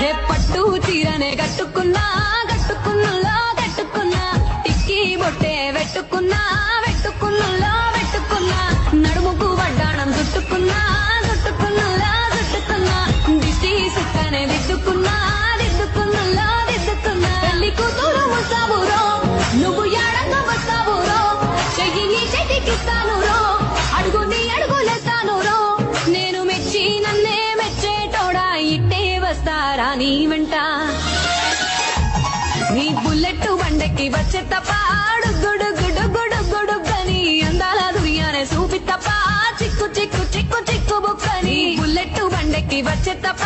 హే పట్టు చీరనే కట్టుకున్నా కట్టుకున్నులో కట్టుకున్నా టిక్కీ బొట్టే వెట్టుకున్నా వెట్టుకున్నులో వెట్టుకున్నా నడుముకు వడ్డాణం చుట్టుకున్నా చుట్టుకున్నులో చుట్టుకున్నా దిష్టి సుక్కనే దిద్దుకున్నా వస్తారా నీ వెంట? నీ బుల్లెట్ బండకి వచ్చే తప్ప గుడు గుడు గుడు గుడు గని అందాల దునియానే చూపి తప్ప చిక్కు చిక్కు చిక్కు చిక్కు బుక్కని. బుల్లెట్ బండకి వచ్చే తప్ప